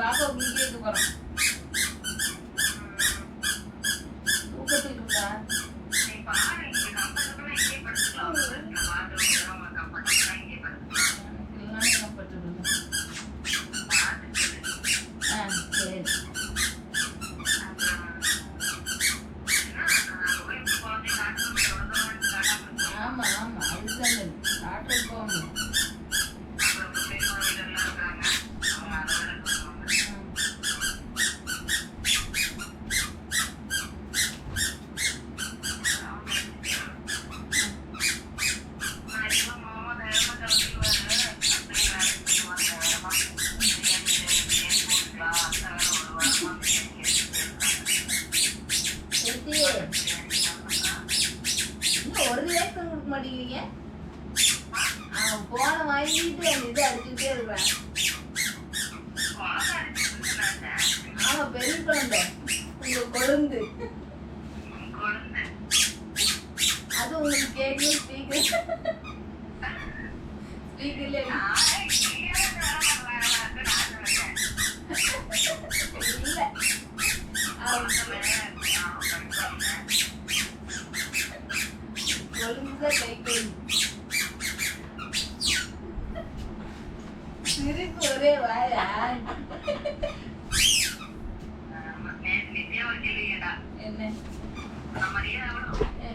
బాగా మీకే எடுத்தியே இன்னும் ஒரு ரியாக்ஷன் கொடுக்க மாட்டேங்கிறீங்க? அவன் ஃபோனை வாங்கிட்டு அந்த இதை அடிச்சுக்கிட்டே இருப்பேன். ஆமாம் பெரிய குழந்தை. உங்க கொழுந்து. உங்களுக்கு கேட்கவே ஸ்பீக்கர் ஸ்பீக்கர்ல சிரிப்பு ஒரே வாயா என்ன ஏ,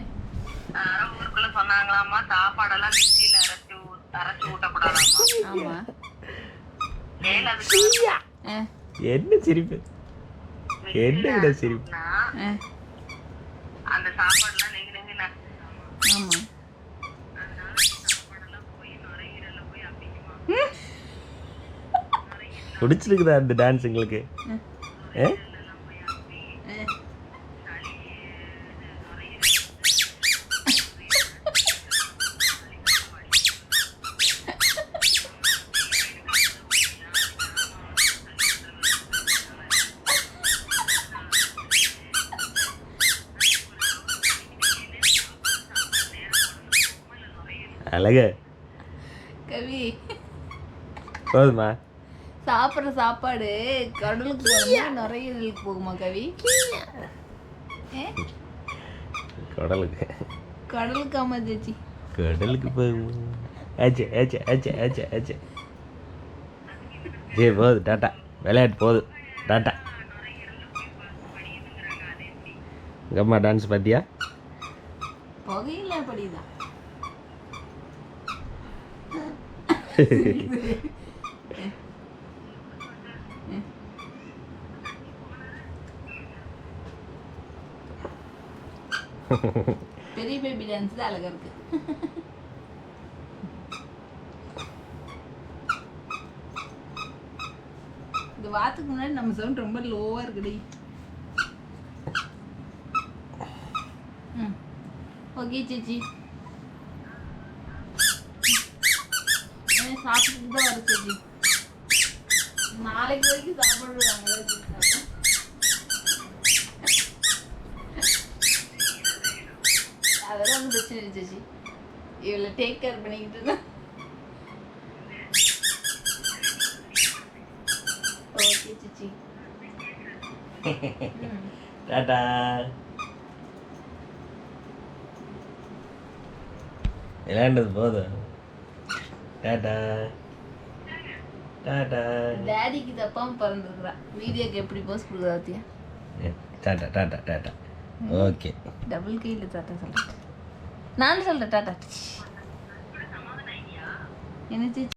ஊருக்குள்ள சொன்னாங்களாமா சாப்பாடெல்லாம் மிக்சியில அரைச்சு அரைச்சு ஊட்டக்கூடாதாமா மேல அதுக்கு ஆ, என்ன சிரிப்பு? என்ன விட சிரிப்பு? ஊத்துனா, ஆ, அந்த சாப்பாடுலாம் நெகு நெகு ஆமா. பிடிச்சிருக்குதா அந்த டான்ஸ் உங்களுக்கு ஏ எல்லாம் போய் அப்படி ஆ. சளி இது நுரையீரல் அழக கவி போதுமா சாப்பிட்ற சாப்பாடு கடலுக்கு போகுமா நுரையீரலுக்கு போகுமா கவி? கடலுக்கு. கடலுக்கு ஆமா சேச்சி கடலுக்கு போகும்? ஆச்சு ஆச்சு ஆச்சு ஆச்சு ஆச்சு ஏ போகுது டாட்டா. விளையாட்டு போகுது டாட்டா. அம்மா டான்ஸ் பார்த்தியா புகையில படிதான் பெரிய பேபி டான்ஸ் தான் அழகா இருக்கு. இந்த வாத்துக்கு முன்னாடி நம்ம சவுண்ட் ரொம்ப லோவா இருக்குடி. ஓகே சேச்சி. சாப்பிட்டுட்டு தான் வர சேச்சி? நாளைக்கு வரைக்கும் சாப்பிடுவாங்க பிரச்சனை இல்லை சேச்சி இவளை டேக் கேர் பண்ணிக்கிட்டு இருந்தா. ஓகே சேச்சி. ம் டாட்டா விளையாண்டது போதும். டாட்டா டாட்டா டேடிக்கு தப்பாம பிறந்திருக்கிறா. வீடியோக்கு எப்படி போஸ்ட் கொடுக்குறாத்தியா ஏ, tata tata tata okay double கையில் டாட்டா சொல்கிறேன் நானும் சொல்கிறேன் டாட்டா என்ன சேச்சி